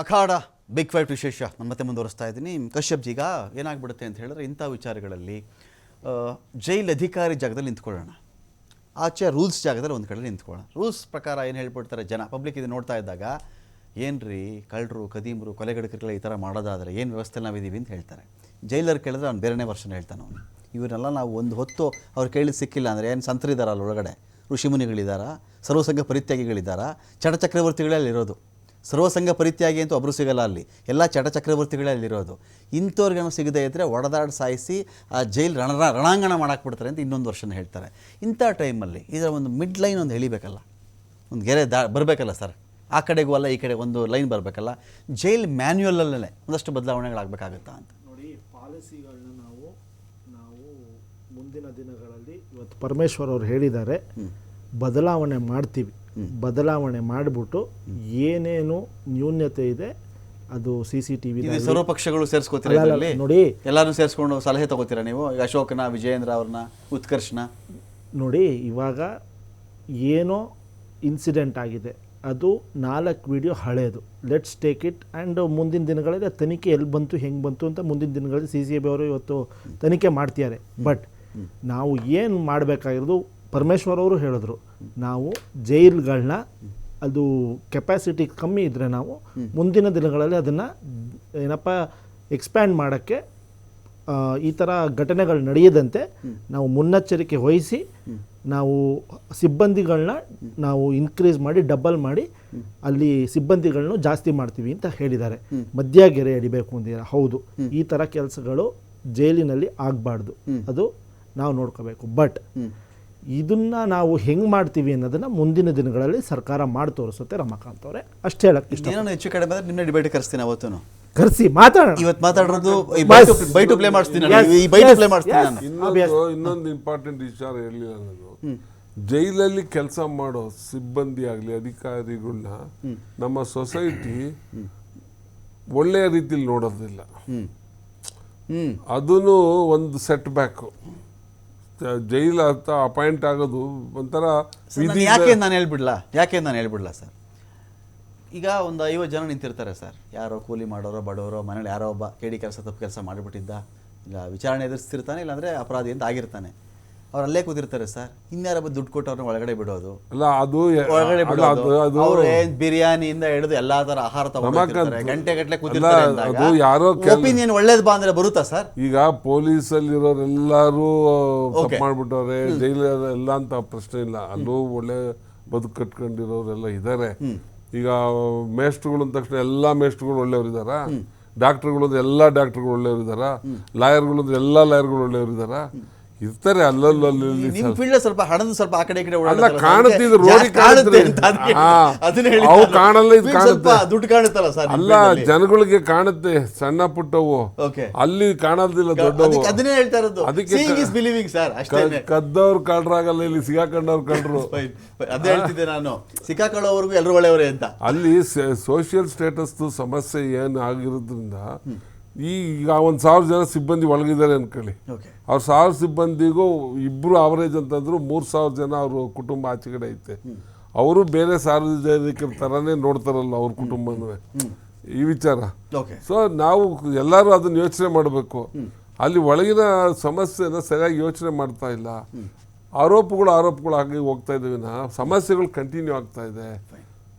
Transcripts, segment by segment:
ಅಖಾಡ big fight ವಿಶೇಷ ನಾನು ಮತ್ತೆ ಮುಂದುವರಿಸ್ತಾ ಇದ್ದೀನಿ. ಕಶ್ಯಪ್ ಜೀಗ ಏನಾಗ್ಬಿಡುತ್ತೆ ಅಂತ ಹೇಳಿದ್ರೆ ಇಂಥ ವಿಚಾರಗಳಲ್ಲಿ ಜೈಲ್ ಅಧಿಕಾರಿ ಜಾಗದಲ್ಲಿ ನಿಂತ್ಕೊಳ್ಳೋಣ. ಆಚೆ ರೂಲ್ಸ್ ಜಾಗದಲ್ಲಿ ಒಂದು ಕಡೆ ನಿಂತ್ಕೊಳ್ಳೋಣ. ರೂಲ್ಸ್ ಪ್ರಕಾರ ಏನು ಹೇಳ್ಬಿಡ್ತಾರೆ ಜನ? ಪಬ್ಲಿಕ್ ಇದು ನೋಡ್ತಾ ಇದ್ದಾಗ, ಏನ್ರಿ ಕಳ್ಳರು ಕದೀಮರು ಕೊಲೆಗಡಕರುಗಳು ಈ ಥರ ಮಾಡೋದಾದರೆ ಏನು ವ್ಯವಸ್ಥೆ ನಾವಿದ್ದೀವಿ ಅಂತ ಹೇಳ್ತಾರೆ. ಜೈಲರ್ ಕೇಳಿದ್ರೆ ಅವ್ನು ಬೇರೆನೇ ವರ್ಷನ ಹೇಳ್ತಾನೆ ಅವನು. ಇವನ್ನೆಲ್ಲ ನಾವು ಒಂದು ಹೊತ್ತು ಅವ್ರು ಕೇಳಿ ಸಿಕ್ಕಿಲ್ಲ ಅಂದರೆ ಏನು ಸಂತರಿದಾರಲ್ಲ ಒಳಗಡೆ? ಋಷಿಮುನಿಗಳಿದ್ದಾರಾ ಸರ್ವಸಂಘ ಪರಿತ್ಯಾಗಿಗಳಿದ್ದಾರಾ ಚಟಚಕ್ರವರ್ತಿಗಳೇ ಸರ್ವಸಂಘ ಪರಿತ್ಯಾಗಿ ಅಂತೂ ಒಬ್ಬರು ಸಿಗಲ್ಲ ಅಲ್ಲಿ. ಎಲ್ಲ ಚಟ ಚಕ್ರವರ್ತಿಗಳೇ ಅಲ್ಲಿರೋದು. ಇಂಥವ್ರಿಗೇನೋ ಸಿಗದೇ ಇದ್ದರೆ ಒಡೆದಾಡ್ ಸಾಯಿಸಿ ಆ ಜೈಲ್ ರಣ ರಣಾಂಗಣ ಮಾಡಾಕ್ಬಿಡ್ತಾರೆ ಅಂತ ಇನ್ನೊಂದು ವರ್ಷನ ಹೇಳ್ತಾರೆ. ಇಂಥ ಟೈಮಲ್ಲಿ ಇದರ ಒಂದು ಮಿಡ್ ಲೈನ್ ಒಂದು ಎಳಿಬೇಕಲ್ಲ. ಒಂದು ಗೆರೆ ದಾ ಬರಬೇಕಲ್ಲ ಸರ್. ಆ ಕಡೆಗೂ ಅಲ್ಲ ಈ ಕಡೆ ಒಂದು ಲೈನ್ ಬರಬೇಕಲ್ಲ. ಜೈಲ್ ಮ್ಯಾನ್ಯುಯಲಲ್ಲೇ ಒಂದಷ್ಟು ಬದಲಾವಣೆಗಳಾಗಬೇಕಾಗುತ್ತಾ ಅಂತ. ನೋಡಿ ಪಾಲಿಸಿಗಳನ್ನ ನಾವು ನಾವು ಮುಂದಿನ ದಿನಗಳಲ್ಲಿ ಇವತ್ತು ಪರಮೇಶ್ವರ್ ಅವರು ಹೇಳಿದ್ದಾರೆ ಬದಲಾವಣೆ ಮಾಡ್ತೀವಿ. ಬದಲಾವಣೆ ಮಾಡಿಬಿಟ್ಟು ಏನೇನು ನ್ಯೂನ್ಯತೆ ಇದೆ ಅದು ಸಿ ಸಿ ಟಿ ವಿ ಸರ್ವಪಕ್ಷಗಳು ಸರ್ವ ಪಕ್ಷಗಳು ಸೇರಿಸ್ಕೋತೀರಾ ನೋಡಿ. ಎಲ್ಲರೂ ಸೇರಿಸ್ಕೊಂಡು ಸಲಹೆ ತಗೋತೀರಾ ನೀವು? ಅಶೋಕನ ವಿಜಯೇಂದ್ರ ಅವ್ರನ್ನ ಉತ್ಕರ್ಷನ? ನೋಡಿ ಇವಾಗ ಏನೋ ಇನ್ಸಿಡೆಂಟ್ ಆಗಿದೆ. ಅದು ನಾಲ್ಕು ವಿಡಿಯೋ ಹಳೇದು. ಲೆಟ್ಸ್ ಟೇಕ್ ಇಟ್ ಆ್ಯಂಡ್ ಮುಂದಿನ ದಿನಗಳಲ್ಲಿ ತನಿಖೆ ಎಲ್ಲಿ ಬಂತು ಹೆಂಗೆ ಬಂತು ಅಂತ ಮುಂದಿನ ದಿನಗಳಲ್ಲಿ ಸಿ ಸಿ ಬಿ ಅವರು ಇವತ್ತು ತನಿಖೆ ಮಾಡ್ತಿದ್ದಾರೆ. ಬಟ್ ನಾವು ಏನು ಮಾಡಬೇಕಾಗಿರೋದು ಪರಮೇಶ್ವರ್ ಅವರು ಹೇಳಿದ್ರು ನಾವು ಜೈಲ್ಗಳನ್ನ ಅದು ಕೆಪಾಸಿಟಿ ಕಮ್ಮಿ ಇದ್ದರೆ ನಾವು ಮುಂದಿನ ದಿನಗಳಲ್ಲಿ ಅದನ್ನು ಏನಪ್ಪ ಎಕ್ಸ್ಪ್ಯಾಂಡ್ ಮಾಡೋಕ್ಕೆ ಈ ಥರ ಘಟನೆಗಳು ನಡೆಯದಂತೆ ನಾವು ಮುನ್ನೆಚ್ಚರಿಕೆ ವಹಿಸಿ ನಾವು ಸಿಬ್ಬಂದಿಗಳನ್ನ ನಾವು ಇನ್ಕ್ರೀಸ್ ಮಾಡಿ ಡಬಲ್ ಮಾಡಿ ಅಲ್ಲಿ ಸಿಬ್ಬಂದಿಗಳನ್ನು ಜಾಸ್ತಿ ಮಾಡ್ತೀವಿ ಅಂತ ಹೇಳಿದ್ದಾರೆ. ಮದ್ಯಗೆರೆ ಎಡಿಬೇಕು ಅಂದಿದ್ದಾರೆ ಹೌದು. ಈ ಥರ ಕೆಲಸಗಳು ಜೈಲಿನಲ್ಲಿ ಆಗಬಾರ್ದು. ಅದು ನಾವು ನೋಡ್ಕೋಬೇಕು. ಬಟ್ ಇದನ್ನ ನಾವು ಹೆಂಗೆ ಮಾಡ್ತೀವಿ ಅನ್ನೋದನ್ನ ಮುಂದಿನ ದಿನಗಳಲ್ಲಿ ಸರ್ಕಾರ ಮಾಡಿ ತೋರಿಸುತ್ತೆ ರಮಾಕಾಂತ್ ಅವರೇ. ಅಷ್ಟೇ ಹೇಳಕ್ಕೆ ಇಷ್ಟ ಏನೋ ಹೆಚ್ಚು ಕಡಿಮೆ ಆದರೆ ನಿನ್ನೆ ಡಿಬೇಟ್ ಕರೆಸ್ತೀನಿ ಅವತ್ತು ಕರೆಸಿ ಮಾತಾಡೋಣ. ಇವತ್ತು ಮಾತಾಡೋದು Bas. ಬೈ ಟು ಪ್ಲೇ ಮಾಡ್ತೀನಿ ಈ ಬೈ ಟು ಪ್ಲೇ ಮಾಡಿಸ್ತೀನಿ ನಾನು. ಇನ್ನೊಂದು ಇಂಪಾರ್ಟೆಂಟ್ ವಿಚಾರ ಹೇಳಲಿಲ್ಲ ನಾನು ಜೈಲಲ್ಲಿ ಕೆಲಸ ಮಾಡೋ ಸಿಬ್ಬಂದಿ ಆಗಲಿ ಅಧಿಕಾರಿಗಳನ್ನ ನಮ್ಮ ಸೊಸೈಟಿ ಒಳ್ಳೆಯ ರೀತಿಯಲ್ಲಿ ನೋಡೋದಿಲ್ಲ. ಅದನ್ನು ಅದೂ ಒಂದು ಸೆಟ್ ಬ್ಯಾಕು ಜೈಲ್ ಅಂತ ಅಪಾಯಿಂಟ್ ಆಗೋದು ಒಂಥರ ಯಾಕೆ ನಾನು ಹೇಳ್ಬಿಡ್ಲಾ? ಯಾಕೆ ನಾನು ಹೇಳ್ಬಿಡ್ಲಾ ಸರ್? ಈಗ ಒಂದು ಐವತ್ತು ಜನ ನಿಂತಿರ್ತಾರೆ ಸರ್. ಯಾರೋ ಕೂಲಿ ಮಾಡೋರೋ ಬಡವರೋ ಮನೇಲಿ ಯಾರೋ ಒಬ್ಬ ಕೇಡಿ ಕೆಲಸ ತಪ್ಪು ಕೆಲಸ ಮಾಡಿಬಿಟ್ಟಿದ್ದ ಇಲ್ಲ ವಿಚಾರಣೆ ಎದುರಿಸ್ತಿರ್ತಾನೆ ಇಲ್ಲಾಂದರೆ ಅಪರಾಧಿ ಅಂತ ಆಗಿರ್ತಾನೆ. ಅವ್ರು ಅಲ್ಲೇ ಕೂತಿರ್ತಾರೆ ಸರ್. ಇನ್ಯಾರ ದುಡ್ಡು ಕೊಟ್ಟು ಅವ್ರನ್ನ ಒಳಗಡೆ ಬಿಡೋದು? ಅಲ್ಲ ಅದು ಒಳಗಡೆ ಬಿಡೋದು. ಅವ್ರು ಏನ್ ಬಿರಿಯಾನಿಯಿಂದ ಹಿಡಿದು ಎಲ್ಲಾ ತರ ಆಹಾರ ತಗೊಂಡಿರ್ತಾರೆ ಗಂಟೆ ಗಟ್ಟಲೆ ಕೂತಿರ್ತಾರೆ ಅಲ್ಲ, ಅದು ಯಾರೋ ಒಪಿನಿಯನ್ ಒಳ್ಳೇದು ಬಾ ಅಂದ್ರೆ ಬರುತ್ತಾ ಸರ್? ಈಗ ಪೊಲೀಸಲ್ಲಿರೋರೆಲ್ಲರೂ ತಪ್ಪು Okay. ಮಾಡ್ಬಿಟ್ಟವ್ರೆ ಜೈಲ ಎಲ್ಲ ಅಂತ ಪ್ರಶ್ನೆ ಇಲ್ಲ. ಅಲ್ಲೂ ಒಳ್ಳೆ ಬದುಕು ಕಟ್ಕೊಂಡಿರೋರೆಲ್ಲ ಇದ್ದಾರೆ ಈಗ ಮೇಷ್ಟ್ರುಗಳು ಅಂದ ತಕ್ಷಣ ಎಲ್ಲ ಒಳ್ಳೆಯವ್ರು ಇದಾರ ಡಾಕ್ಟರ್ಗಳು ಅಂದ್ರೆ ಎಲ್ಲ ಡಾಕ್ಟರ್ಗಳು ಒಳ್ಳೆಯವ್ರು ಇದಾರ ಲಾಯರ್ಗಳು ಅಂದ್ರೆ ಎಲ್ಲ ಲಾಯರ್ಗಳು ಒಳ್ಳೆಯವ್ರು ಇದಾರ ಇರ್ತಾರೆ ಅಲ್ಲಲ್ಲಿ ನಿಮ್ ಫೀಲ್ಡ್ ಸ್ವಲ್ಪ ಹಣದ ಸ್ವಲ್ಪ ಆ ಕಡೆ ಈ ಕಡೆ ಅಲ್ಲ ಕಾಣುತ್ತೆ ಇದು ರೋಡಿಗೆ ಕಾಣುತ್ತೆ. ಅದನ್ನ ಹೇಳಿ ಅವು ಕಾಣಲ್ಲ ಇದು ಕಾಣುತ್ತೆ. ದುಡ್ಡು ಕಾಣುತ್ತಲ್ಲ ಸರ್ ಅಲ್ಲ ಜನಗಳಿಗೆ ಕಾಣುತ್ತೆ ಸಣ್ಣ ಪುಟ್ಟವು. ಅಲ್ಲಿ ಕಾಣೋದಿಲ್ಲ ದೊಡ್ಡವು. ಅದನ್ನೇ ಹೇಳ್ತಾ ಇರೋದು. ಅದಕ್ಕೆ ಇಸ್ ಬಿಲೀವಿಂಗ್ ಸರ್ ಅಷ್ಟೇ ಕದ್ದವ್ರು ಕಳ್ರಾಗಲ್ಲ ಇಲ್ಲಿ ಸಿಗಾಕೊಂಡವ್ರು ಕಳ್ರು. ಅದೇ ಹೇಳ್ತಿದ್ದೆ ನಾನು. ಸಿಕ್ಕಾಕೊಳ್ಳೋವರೆಗೂ ಎಲ್ಲರೂ ಒಳ್ಳೆಯವರೇ ಅಂತ. ಅಲ್ಲಿ ಸೋಷಿಯಲ್ ಸ್ಟೇಟಸ್ ಸಮಸ್ಯೆ ಏನು ಆಗಿರೋದ್ರಿಂದ ಈಗ ಒಂದು ಸಾವಿರ ಜನ ಸಿಬ್ಬಂದಿ ಒಳಗಿದ್ದಾರೆ ಅಂದ್ಕೊಳ್ಳಿ ಅವ್ರ ಸಾವಿರ ಸಿಬ್ಬಂದಿಗೂ ಇಬ್ಬರು ಅವರೇಜ್ ಅಂತಂದ್ರು ಮೂರು ಸಾವಿರ ಜನ ಅವರು ಕುಟುಂಬ ಆಚೆಗಡೆ ಐತೆ. ಅವರು ಬೇರೆ ಸಾರ್ವಜನಿಕರ ಥರನೇ ನೋಡ್ತಾರಲ್ಲ ಅವ್ರ ಕುಟುಂಬನೂ ಈ ವಿಚಾರ. ಸೊ ನಾವು ಎಲ್ಲರೂ ಅದನ್ನು ಯೋಚನೆ ಮಾಡಬೇಕು. ಅಲ್ಲಿ ಒಳಗಿನ ಸಮಸ್ಯೆನ ಸರಿಯಾಗಿ ಯೋಚನೆ ಮಾಡ್ತಾ ಇಲ್ಲ. ಆರೋಪಗಳು ಆರೋಪಗಳು ಆಗಿ ಹೋಗ್ತಾ ಇದ್ದೀವಿ ನಾ ಸಮಸ್ಯೆಗಳು ಕಂಟಿನ್ಯೂ ಆಗ್ತಾ ಇದೆ.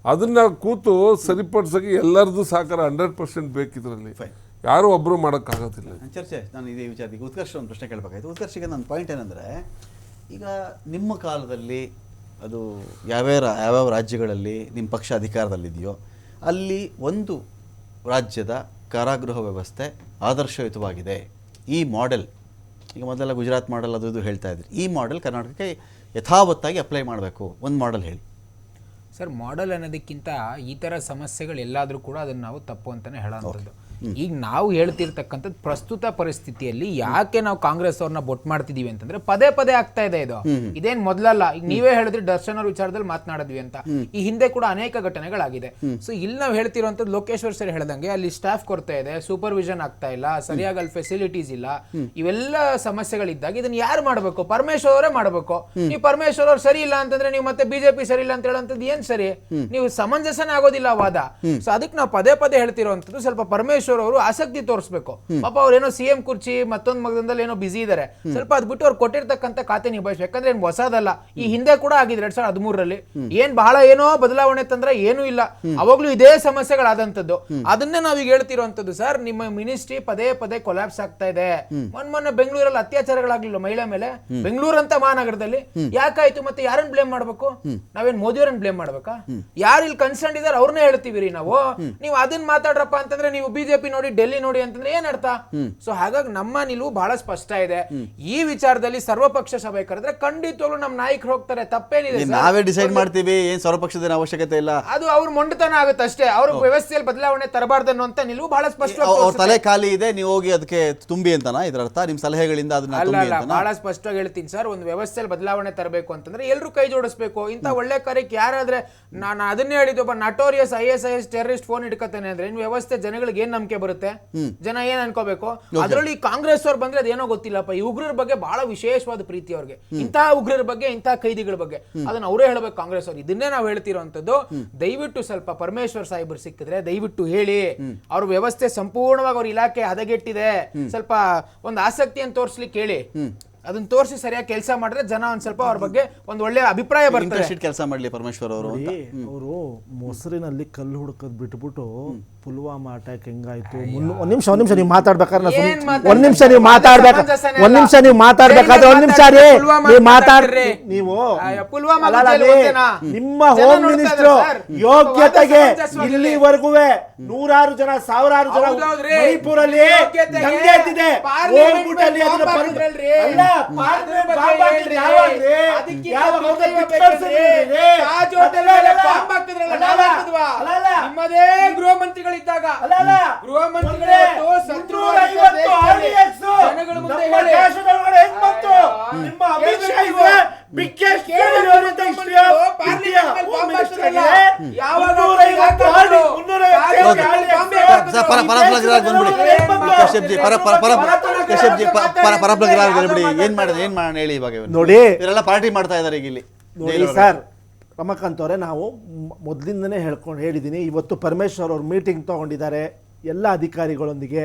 ಅದನ್ನ ಕೂತು ಸರಿಪಡಿಸೋಕೆ ಎಲ್ಲರದ್ದು ಸಹಕಾರ ಹಂಡ್ರೆಡ್ ಪರ್ಸೆಂಟ್ ಬೇಕಿದ್ರಲ್ಲಿ. ಯಾರು ಒಬ್ಬರು ಮಾಡೋಕ್ಕಾಗೋದಿಲ್ಲ. ಚರ್ಚೆ ನಾನು ಇದೇ ವಿಚಾರಕ್ಕೆ ಉತ್ಕರ್ಷ ಒಂದು ಪ್ರಶ್ನೆ ಕೇಳಬೇಕಾಯ್ತು. ಉತ್ಕರ್ಷಕ್ಕೆ ನನ್ನ ಪಾಯಿಂಟ್ ಏನಂದರೆ ಈಗ ನಿಮ್ಮ ಕಾಲದಲ್ಲಿ ಅದು ಯಾವ್ಯಾವ ರಾ- ಯಾವ್ಯಾವ ರಾಜ್ಯಗಳಲ್ಲಿ ನಿಮ್ಮ ಪಕ್ಷ ಅಧಿಕಾರದಲ್ಲಿದೆಯೋ ಅಲ್ಲಿ ಒಂದು ರಾಜ್ಯದ ಕಾರಾಗೃಹ ವ್ಯವಸ್ಥೆ ಆದರ್ಶಯುತವಾಗಿದೆ. ಈ ಮಾಡೆಲ್ ಈಗ ಮೊದಲೆಲ್ಲ ಗುಜರಾತ್ ಮಾಡೆಲ್ ಅದು ಇದು ಹೇಳ್ತಾ ಇದ್ರಿ. ಈ ಮಾಡೆಲ್ ಕರ್ನಾಟಕಕ್ಕೆ ಯಥಾವತ್ತಾಗಿ ಅಪ್ಲೈ ಮಾಡಬೇಕು. ಒಂದು ಮಾಡೆಲ್ ಹೇಳಿ. ಸರ್ ಮಾಡೆಲ್ ಅನ್ನೋದಕ್ಕಿಂತ ಈ ಥರ ಸಮಸ್ಯೆಗಳು ಎಲ್ಲಾದರೂ ಕೂಡ ಅದನ್ನು ನಾವು ತಪ್ಪು ಅಂತಲೇ ಹೇಳೋವಂಥದ್ದು ಈಗ ನಾವು ಹೇಳ್ತಿರ್ತಕ್ಕಂಥದ್ದು ಪ್ರಸ್ತುತ ಪರಿಸ್ಥಿತಿಯಲ್ಲಿ ಯಾಕೆ ನಾವು ಕಾಂಗ್ರೆಸ್ ಅವ್ರನ್ನ ಬೊಟ್ ಮಾಡ್ತಿದೀವಿ ಅಂತಂದ್ರೆ ಪದೇ ಪದೇ ಆಗ್ತಾ ಇದೆ ಇದು. ಇದೇನ್ ಮೊದಲಲ್ಲ ಈಗ ನೀವೇ ಹೇಳಿದ್ರೆ ದರ್ಶನ್ ಅವ್ರ ವಿಚಾರದಲ್ಲಿ ಮಾತನಾಡಿದ್ವಿ ಅಂತ. ಈ ಹಿಂದೆ ಕೂಡ ಅನೇಕ ಘಟನೆಗಳಾಗಿದೆ. ಸೊ ಇಲ್ಲಿ ನಾವು ಹೇಳ್ತಿರುವಂತದ್ದು ಲೋಕೇಶ್ವರ್ ಸರ್ ಹೇಳ್ದಂಗೆ ಅಲ್ಲಿ ಸ್ಟಾಫ್ ಕೊರತೆ ಇದೆ ಸೂಪರ್ವಿಷನ್ ಆಗ್ತಾ ಇಲ್ಲ ಸರಿಯಾಗಿ ಅಲ್ಲಿ ಫೆಸಿಲಿಟೀಸ್ ಇಲ್ಲ. ಇವೆಲ್ಲ ಸಮಸ್ಯೆಗಳಿದ್ದಾಗ ಇದನ್ನ ಯಾರು ಮಾಡಬೇಕು? ಪರಮೇಶ್ವರ್ ಅವರೇ ಮಾಡಬೇಕು. ನೀವು ಪರಮೇಶ್ವರ್ ಅವ್ರು ಸರಿ ಇಲ್ಲ ಅಂತಂದ್ರೆ ನೀವು ಮತ್ತೆ ಬಿಜೆಪಿ ಸರಿ ಇಲ್ಲ ಅಂತ ಹೇಳಂತದ್ದು ಏನ್ ಸರಿ? ನೀವು ಸಮಂಜಸನೇ ಆಗೋದಿಲ್ಲ ವಾದ. ಸೊ ಅದಕ್ಕೆ ನಾವು ಪದೇ ಪದೇ ಹೇಳ್ತಿರೋಂಥದ್ದು ಸ್ವಲ್ಪ ಪರಮೇಶ್ವರ್ ಅವರು ಆಸಕ್ತಿ ತೋರಿಸಬೇಕು. ಪಾಪ ಅವ್ರೇನೋ ಏನೋ ಸಿಎಂ ಕುರ್ಚಿ ಮತ್ತೊಂದು ಮಗದಲ್ಲಿ ಏನೋ ಬಿಸಿ ಇದಾರೆ. ಸ್ವಲ್ಪ ಅದ್ ಬಿಟ್ಟು ಅವ್ರು ಕೊಟ್ಟಿರ್ತಕ್ಕಂಥ ಖಾತೆ ನಿಭಾಯಿಸ್ಬೇಕು ಯಾಕಂದ್ರೆ ಏನ್ ಹೊಸದಲ್ಲ. ಈ ಹಿಂದೆ ಕೂಡ ಆಗಿದೆ ಎರಡ್ ಸಾವಿರದ ಹದಿಮೂರರಲ್ಲಿ ಏನ್ ಬಹಳ ಏನೋ ಬದಲಾವಣೆ ತಂದ್ರೆ ಏನು ಇಲ್ಲ. ಅವಾಗ್ಲೂ ಇದೇ ಸಮಸ್ಯೆಗಳಾದಂತದ್ದು ಅದನ್ನೇ ನಾವೀಗ ಹೇಳ್ತಿರೋಂಥದ್ದು ಸರ್ ನಿಮ್ಮ ಮಿನಿಸ್ಟ್ರಿ ಪದೇ ಪದೇ ಕೊಲಾಪ್ಸ್ ಆಗ್ತಾ ಇದೆ. ಮೊನ್ನೆ ಮೊನ್ನೆ ಬೆಂಗಳೂರಲ್ಲಿ ಅತ್ಯಾಚಾರಗಳಾಗ್ಲಿಲ್ಲ ಮಹಿಳೆ ಮೇಲೆ. ಬೆಂಗಳೂರಂತ ಮಹಾನಗರದಲ್ಲಿ. ಯಾಕಾಯ್ತು ಮತ್ತೆ ಯಾರನ್ನ ಬ್ಲೇಮ್ ಮಾಡ್ಬೇಕು? ನಾವೇನ್ ಮೋದಿಯವರನ್ನ ಬ್ಲೇಮ್ ಮಾಡ್ಬೇಕಾ? ಯಾರು ಇಲ್ಲಿ ಕನ್ಸರ್ನ್ ಇದಾರೆ ಅವ್ರನ್ನೇ ಹೇಳ್ತೀವಿ ರೀ ನಾವು ನೀವು ಅದನ್ನ ಮಾತಾಡ್ರಪ್ಪ ಅಂತಂದ್ರೆ ನೀವು ಬಿಜೆಪಿ ನೋಡಿ ಡೆಲ್ಲಿ ನೋಡಿ ಅಂತಂದ್ರೆ ಏನ್ ಅರ್ಥ? ಸೊ ಹಾಗಾಗಿ ನಮ್ಮ ನಿಲುವು ಬಹಳ ಸ್ಪಷ್ಟ ಇದೆ. ಈ ವಿಚಾರದಲ್ಲಿ ಸರ್ವಪಕ್ಷ ಸಭೆ ಕರೆದ್ರೆ ಖಂಡಿತವಾಗ್ಲೂ ನಮ್ಮ ನಾಯಕರು ಹೋಗ್ತಾರೆ ತಪ್ಪೇನಿದೆ ನಾವೇ ಡಿಸೈಡ್ ಮಾಡ್ತೀವಿ ಏನ್ ಸರ್ವಪಕ್ಷದ ಅವಶ್ಯಕತೆ ಇಲ್ಲ. ಅದು ಅವ್ರ ಮೊಂಡತನ ಆಗುತ್ತೆ ಅಷ್ಟೇ. ಅವ್ರ ವ್ಯವಸ್ಥೆಯಲ್ಲಿ ಬದಲಾವಣೆ ತರಬಾರ್ದು ಅನ್ನುವಂತ ನಿಲುವು ಬಹಳ ಅವ್ರ ಸ್ಪಷ್ಟವಾಗಿ ತಲೆ ಖಾಲಿ ಇದೆ ನೀವು ಹೋಗಿ ಅದಕ್ಕೆ ತುಂಬಿ ಅಂತನಾ? ಇದ್ರ ಅರ್ಥ ನಿಮ್ ಸಲಹೆಗಳಿಂದ ಅದನ್ನ ಬಹಳ ಸ್ಪಷ್ಟವಾಗಿ ಹೇಳ್ತೀನಿ ಸರ್. ಒಂದು ವ್ಯವಸ್ಥೆಯಲ್ಲಿ ಬದಲಾವಣೆ ತರಬೇಕು ಅಂತಂದ್ರೆ ಎಲ್ಲರೂ ಕೈ ಜೋಡಿಸ್ಬೇಕು. ಇಂಥ ಒಳ್ಳೆ ಕಾರ್ಯಕ್ಕೆ ಯಾರಾದ್ರೆ ನಾನು ಅದನ್ನೇ ಹೇಳಿದ್ದು ಒಬ್ಬ notorious I S I S terrorist phone ಇಟ್ಕೋತಾನೆ ಅಂದ್ರೆ ಇನ್ ವ್ಯವಸ್ಥೆ ಜನಗಳಿಗೆ ಏನ್ ನಂಬಿಕೆ ಬರುತ್ತೆ. ಜನ ಏನ್ ಅನ್ಕೋಬೇಕು? ಅದರಲ್ಲಿ ಕಾಂಗ್ರೆಸ್ ಅವ್ರು ಬಂದ್ರೆ ಅದೇನೋ ಗೊತ್ತಿಲ್ಲಪ್ಪ ಈ ಉಗ್ರರ ಬಗ್ಗೆ ಬಹಳ ವಿಶೇಷವಾದ ಪ್ರೀತಿ ಅವ್ರಿಗೆ. ಇಂತಹ ಉಗ್ರರ ಬಗ್ಗೆ ಇಂತಹ ಕೈದಿಗಳ ಬಗ್ಗೆ. ಅದನ್ನ ಅವರೇ ಹೇಳ್ಬೇಕು ಕಾಂಗ್ರೆಸ್ ಅವ್ರು ಇದನ್ನೇ ನಾವು ಹೇಳ್ತಿರೋಂಥದ್ದು ದಯವಿಟ್ಟು ಸ್ವಲ್ಪ ಪರಮೇಶ್ವರ್ ಸಾಹೇಬರು ಸಿಕ್ಕಿದ್ರೆ ದಯವಿಟ್ಟು ಹೇಳಿ. ಅವ್ರ ವ್ಯವಸ್ಥೆ ಸಂಪೂರ್ಣವಾಗಿ ಅವ್ರ ಇಲಾಖೆ ಹದಗೆಟ್ಟಿದೆ. ಸ್ವಲ್ಪ ಒಂದು ಆಸಕ್ತಿಯನ್ನು ತೋರಿಸ್ಲಿಕ್ಕೆ ಹೇಳಿ. ಅದನ್ನ ತೋರಿಸಿ ಸರಿಯಾಗಿ ಕೆಲಸ ಮಾಡಿದ್ರೆ ಜನ ಒಂದ್ ಸ್ವಲ್ಪ ಅವ್ರ ಬಗ್ಗೆ ಒಂದ್ ಒಳ್ಳೆ ಅಭಿಪ್ರಾಯ ಬರ್ತಾರೆ ಕೆಲಸ ಮಾಡ್ಲಿ ಪರಮೇಶ್ವರ್ ಅವರು ಅಂತ. ಅವರು ಮೊಸರಿನಲ್ಲಿ ಕಲ್ಲು ಹುಡುಕದ್ ಬಿಟ್ಬಿಟ್ಟು ಪುಲ್ವಾಮಾ ಅಟ್ಯಾಕ್ ಹೆಂಗಾಯ್ತು? ಒಂದ್ ನಿಮಿಷ ಒಂದ್ ನಿಮಿಷ ನೀವು ಮಾತಾಡ್ಬೇಕಾದ್ರೆ? ಒಂದ್ ನಿಮಿಷ ನೀವು ಮಾತಾಡ್ಬೇಕ ಒಂದ್ ನಿಮಿಷ ನೀವು ಮಾತಾಡ್ಬೇಕಾದ್ರೆ ಒಂದ್ ನಿಮಿಷ ರೀ ನೀವು ಮಾತಾಡ್ ನೀವು? ನಿಮ್ಮ ಹೋಮ್. ಮಿನಿಸ್ಟರ್ ಯೋಗ್ಯತೆಗೆ ಇಲ್ಲಿವರೆಗೂ ನೂರಾರು ಜನ ಸಾವಿರಾರು ಜನ. ಮಣಿಪುರಲ್ಲಿ ಹೋಗ್ಬಿಟ್ಟಲ್ಲಿ ಅದನ್ನ. ಅಲ್ಲ ನಿಮ್ಮದೇ ಗೃಹ ಮಂತ್ರಿಗಳಿದ್ದಾಗ ಅಲ್ಲ, ಅಲ್ಲ. ಗೃಹ ಪರ ಪರ ಪರ ಜನಗಳ ಮುಂದೆ ನಮ್ಮ. ಆಗಿದೆ. ಯಾವಾಗ. ಪರ ಪರ ಪರ ಪರ ಕಶ್ಯಪ್ ಜಿ ಪ- ಪರ ಪರ ಪ್ಲಗ್ರಾಗ್ ಹೇಳ್ಬಿಡಿ ಏನ್ ಮಾಡಿದ್ರೆ ಏನ್ ಮಾಡೋಣ ಹೇಳಿ ಇವಾಗ ಇವ್ರು? ನೋಡಿ. ಇವರೆಲ್ಲ ಪಾರ್ಟಿ ಮಾಡ್ತಾ ಇದಾರೆ ಈಗ ಇಲ್ಲಿ. ನೋಡಿ ಸರ್ ರಮಕಾಂತ್ ಅವರೇ ನಾವು ಮೊದಲಿಂದನೇ ಹೇಳ್ಕೊಂಡು ಹೇಳಿದ್ದೀನಿ ಇವತ್ತು ಪರಮೇಶ್ವರ್ ಅವರು ಮೀಟಿಂಗ್ ತಗೊಂಡಿದ್ದಾರೆ ಎಲ್ಲ ಅಧಿಕಾರಿಗಳೊಂದಿಗೆ.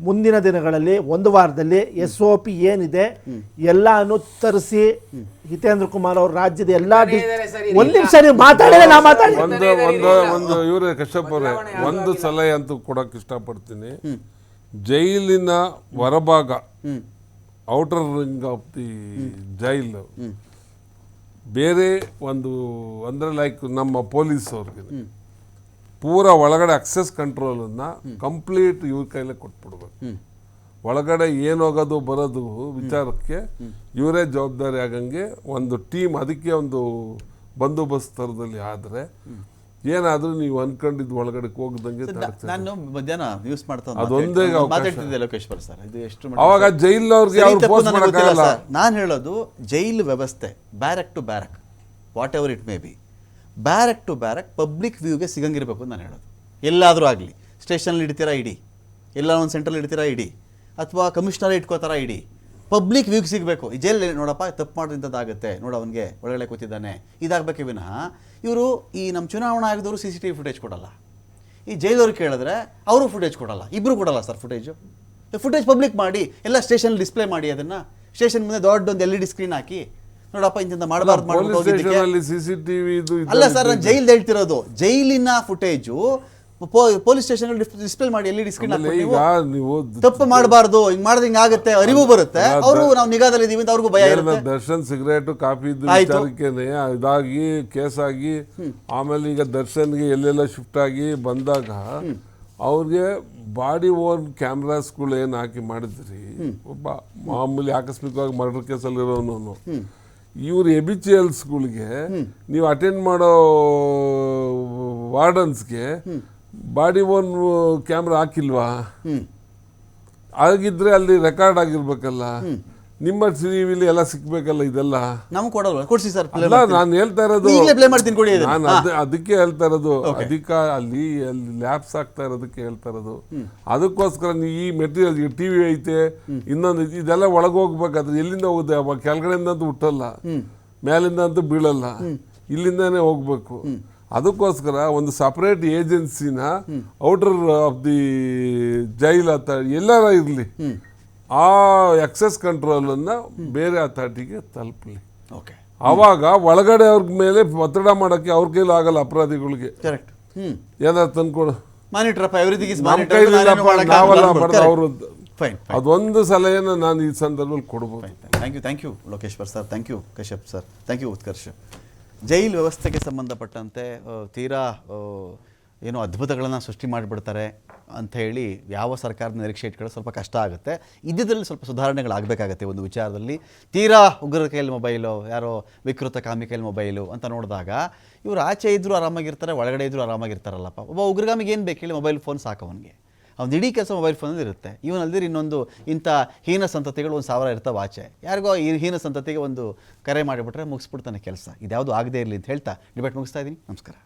ಮುಂದಿನ ದಿನಗಳಲ್ಲಿ ಒಂದು ವಾರದಲ್ಲಿ ಎಸ್ ಒ ಪಿ ಏನಿದೆ ಎಲ್ಲಾನು ತರಿಸಿ. ಹಿತೇಂದ್ರ ಕುಮಾರ್ ಅವರು ರಾಜ್ಯದ ಎಲ್ಲಾ ಡಿ- ಸರ್, ಒಂದ್ ನಿಮಿಷ ನೀವು ಮಾತಾಡಿದ್ರೆ ನಾ ಮಾತಾಡಿ ಒಂದು ಒಂದು ಒಂದು ಇವರೇ ಕಶ್ಯಪ್ ಅವರೇ ಒಂದು ಸಲಹೆ ಅಂತೂ ಕೊಡಕ್ ಇಷ್ಟಪಡ್ತೀನಿ. ಜೈಲಿನ ಹೊರಭಾಗ outer ring of the jail ಬೇರೆ ಒಂದು ಅಂದರೆ ಲೈಕ್ ನಮ್ಮ ಪೊಲೀಸ್ ಅವ್ರಿಗೆ. ಪೂರ ಒಳಗಡೆ ಅಕ್ಸೆಸ್ ಕಂಟ್ರೋಲನ್ನು ಕಂಪ್ಲೀಟ್ ಇವ್ರ ಕೈಲೇ ಕೊಟ್ಬಿಡ್ಬೇಕು. ಒಳಗಡೆ ಏನು ಹೋಗೋದು ಬರೋದು ವಿಚಾರಕ್ಕೆ ಇವರೇ ಜವಾಬ್ದಾರಿ ಆಗಂಗೆ ಒಂದು ಟೀಮ್ ಅದಕ್ಕೆ ಒಂದು ಬಂದೋಬಸ್ತ್ ಥರದಲ್ಲಿ ಆದರೆ ಏನಾದರೂ ನೀವು ಅನ್ಕೊಂಡಿದ್ದು ಒಳಗಡೆ ಹೋಗ್ದಂಗೆ. ನಾನು ಮಧ್ಯಾಹ್ನ ನ್ಯೂಸ್ ಮಾಡ್ತಾ ಅದೊಂದೇ ಮಾತಾಡ್ತಿದ್ದೆ. ಲೋಕೇಶ್ವರ್ ಸರ್ ಇದು ಎಷ್ಟು ಅವಾಗ. ನಾನು ಹೇಳೋದು ಜೈಲ್ ವ್ಯವಸ್ಥೆ barrack to barrack whatever it may be barrack to barrack public ವ್ಯೂಗೆ ಸಿಗಂಗಿರ್ಬೇಕು ಅಂತ ನಾನು ಹೇಳೋದು ಎಲ್ಲಾದರೂ ಆಗಲಿ ಸ್ಟೇಷನಲ್ಲಿ ಇಡ್ತೀರಾ ಇಡಿ ಎಲ್ಲ ಒಂದು ಸೆಂಟ್ರಲ್ಲಿ ಇಡ್ತೀರಾ ಇಡಿ ಅಥವಾ ಕಮಿಷನರ್ ಇಟ್ಕೋತಾರ ಇಡಿ ಪಬ್ಲಿಕ್ ವ್ಯೂಗೆ ಸಿಗಬೇಕು. ಈ ಜೈಲಲ್ಲಿ ನೋಡಪ್ಪ ತಪ್ಪು ಮಾಡಿದಂಥದ್ದಾಗುತ್ತೆ ನೋಡು ಅವನಿಗೆ ಒಳಗಡೆ ಕೂತಿದ್ದಾನೆ. ಇದಾಗಬೇಕೆ ವಿನಃ. ಇವರು ಈ ನಮ್ಮ ಚುನಾವಣಾ ಆಯೋಗದವರು C C T V footage ಕೊಡಲ್ಲ. ಈ ಜೈಲವ್ರಿಗೆ ಕೇಳಿದ್ರೆ ಅವರು ಫುಟೇಜ್ ಕೊಡಲ್ಲ. ಇಬ್ಬರು ಕೊಡಲ್ಲ ಸರ್ ಫುಟೇಜು ಫುಟೇಜ್ ಪಬ್ಲಿಕ್ ಮಾಡಿ ಎಲ್ಲ ಸ್ಟೇಷನ್ ಡಿಸ್ಪ್ಲೇ ಮಾಡಿ ಅದನ್ನ. ಸ್ಟೇಷನ್ ಮುಂದೆ ದೊಡ್ಡ ಒಂದು ಎಲ್ ಇ ಡಿ ಸ್ಕ್ರೀನ್ ಹಾಕಿ ನೋಡಪ್ಪ ಇಂಥ ಮಾಡಬಾರ್ದು ಅಲ್ಲ ಸರ್ ನಾನು ಜೈಲ್ ಹೇಳ್ತಿರೋದು ಜೈಲಿನ ಫುಟೇಜು ಪೊಲೀಸ್ ಸ್ಟೇಷನ್ ಡಿಸ್ಪ್ಲೇ ಮಾಡಿ ಎಲ್ಲಿ ಸ್ಕ್ರೀನ್ ನೀವು ತಪ್ಪು ಮಾಡಬಾರ್ದು ಹಿಂಗ್ ಮಾಡಿದ್ರೆ ಹಿಂಗ್ ಆಗುತ್ತೆ ಅರಿವು ಬರುತ್ತೆ. ಅವರು ನಾವು ನಿಗಾದಲ್ಲಿ ಇದೀವಿ ಅಂತ ಅವ್ರಿಗೂ ಭಯ ಇರುತ್ತೆ. Darshan cigarette coffee. ವಿಚಾರಕ್ಕೇನೆ ಇದಾಗಿ ಕೇಸ್ ಆಗಿ ಆಮೇಲೆ ಈಗ ದರ್ಶನ್ಗೆ ಎಲ್ಲೆಲ್ಲ ಶಿಫ್ಟ್ ಆಗಿ ಬಂದಾಗ ಅವ್ರಿಗೆ ಬಾಡಿ ಓನ್ ಕ್ಯಾಮ್ರಾಸ್ಗಳು ಏನು ಹಾಕಿ ಮಾಡಿದ್ರಿ? ಒಬ್ಬ ಮಾಮೂಲಿ ಆಕಸ್ಮಿಕವಾಗಿ ಮರ್ಡರ್ ಕೇಸಲ್ಲಿರೋನು ಇವ್ರ ಎಬಿಚಿಯಲ್ಸ್ಗಳಿಗೆ ನೀವು ಅಟೆಂಡ್ ಮಾಡೋ ವಾರ್ಡನ್ಸ್ಗೆ ಬಾಡಿ ಓನ್ ಕ್ಯಾಮ್ರಾ ಹಾಕಿಲ್ವಾ? ಆಗಿದ್ರೆ ಅಲ್ಲಿ ರೆಕಾರ್ಡ್ ಆಗಿರ್ಬೇಕಲ್ಲ. ನಿಮ್ಮ ಟಿವಿಲಿ ಎಲ್ಲ ಸಿಕ್ಬೇಕಲ್ಲ ಇದೆಲ್ಲ? ಕೊಡಲ್ವ? ಕೊಡ್ಸಿ ಸರ್ ಅಲ್ಲ ನಾನು ಹೇಳ್ತಾ ಇರೋದು. ಈಗಲೇ ಪ್ಲೇ ಮಾಡ್ತೀನಿ ಕೊಡಿ ನಾನು ಅದಕ್ಕೆ ಹೇಳ್ತಾ ಇರೋದು. ಅಧಿಕ ಅಲ್ಲಿ ಅಲ್ಲಿ ಲ್ಯಾಬ್ಸ್ ಆಗ್ತಾ ಇರೋದಕ್ಕೆ ಹೇಳ್ತಾ ಇರೋದು. ಅದಕ್ಕೋಸ್ಕರ ನೀ ಈ ಮೆಟೀರಿಯಲ್ ಈಗ ಟಿವಿ ಐತೆ ಇನ್ನೊಂದು ಇದೆಲ್ಲ ಒಳಗೆ ಹೋಗ್ಬೇಕಾದ್ರೆ ಎಲ್ಲಿಂದ ಹೋಗುತ್ತೆ? ಅವಾಗ ಕೆಳಗಡೆಯಿಂದ ಅಂತೂ ಹುಟ್ಟಲ್ಲ ಮೇಲಿಂದ ಅಂತೂ ಬೀಳಲ್ಲ. ಇಲ್ಲಿಂದಾನೇ ಹೋಗ್ಬೇಕು. ಅದಕ್ಕೋಸ್ಕರ ಒಂದು separate ಏಜೆನ್ಸಿನ outer of the jail authority ಎಲ್ಲಾರ ಇರಲಿ. ಆ ಎಕ್ಸೆಸ್ ಕಂಟ್ರೋಲನ್ನು ಬೇರೆ ಅಥಾರಿಟಿಗೆ ತಲುಪಲಿ. ಓಕೆ ಆವಾಗ ಒಳಗಡೆ ಅವ್ರ ಮೇಲೆ ಒತ್ತಡ ಮಾಡೋಕ್ಕೆ ಅವ್ರ ಕೈಲಿ ಆಗಲ್ಲ ಅಪರಾಧಿಗಳಿಗೆ. ಕರೆಕ್ಟ್ ಏನಾದ್ರು ತಂದ್ಕೊಡು. ಮಾನಿಟರ್ ನಾವೆಲ್ಲ ಅವರು ಫೈನ್ ಅದೊಂದು ಸಲಹೆಯನ್ನು ನಾನು ಈ ಸಂದರ್ಭದಲ್ಲಿ ಕೊಡ್ಬೋದು. Thank you thank you Lokeshwar sir thank you Kashyap sir thank you Utkarsh jail ವ್ಯವಸ್ಥೆಗೆ ಸಂಬಂಧಪಟ್ಟಂತೆ ತೀರಾ ಏನು ಏನೋ ಅದ್ಭುತಗಳನ್ನು ಸೃಷ್ಟಿ ಮಾಡಿಬಿಡ್ತಾರೆ ಅಂತ ಹೇಳಿ ಯಾವ ಸರ್ಕಾರದ ನಿರೀಕ್ಷೆ ಇಟ್ಕೊಳ್ಳೋ ಸ್ವಲ್ಪ ಕಷ್ಟ ಆಗುತ್ತೆ. ಇದ್ದಿದ್ದರಲ್ಲಿ ಸ್ವಲ್ಪ ಸುಧಾರಣೆಗಳಾಗಬೇಕಾಗತ್ತೆ ಒಂದು ವಿಚಾರದಲ್ಲಿ. ತೀರಾ ಉಗ್ರರ ಕೈಯಲ್ಲಿ ಮೊಬೈಲು, ಯಾರೋ ವಿಕೃತ ಕಾಮಿ ಕೈಯಲ್ಲಿ ಮೊಬೈಲು ಅಂತ ನೋಡಿದಾಗ ಇವರು ಆಚೆ ಇದ್ದರೂ ಆರಾಮಾಗಿರ್ತಾರೆ, ಒಳಗಡೆ ಇದ್ದರೂ ಆರಾಮಾಗಿರ್ತಾರಲ್ಲಪ್ಪ. ಒಬ್ಬ ಉಗ್ರಗಾಮಿಗೆ ಏನು ಬೇಕು ಹೇಳಿ ಮೊಬೈಲ್ ಫೋನ್ ಸಾಕು ಅವನಿಗೆ. ಅವ್ನು ಇಡೀ ಕೆಲಸ ಮೊಬೈಲ್ ಫೋನಲ್ಲಿ ಇರುತ್ತೆ. ಇವನ್ ಅಲ್ದಿರ ಇನ್ನೊಂದು ಇಂಥ ಹೀನ ಸಂತತಿಗಳು ಒಂದು ಸಾವಿರ ಇರ್ತಾವೆ ಆಚೆ. ಯಾರಿಗೋ ಈ ಹೀನ ಸಂತತಿಗೆ ಒಂದು ಕರೆ ಮಾಡಿಬಿಟ್ರೆ ಮುಗಿಸ್ಬಿಡ್ತಾನೆ ಕೆಲಸ. ಇದ್ಯಾವುದು ಆಗದೇ ಇರಲಿ ಅಂತ ಹೇಳ್ತಾ ಡಿಬೇಟ್ ಮುಗಿಸ್ತಾ ಇದ್ದೀನಿ. ನಮಸ್ಕಾರ.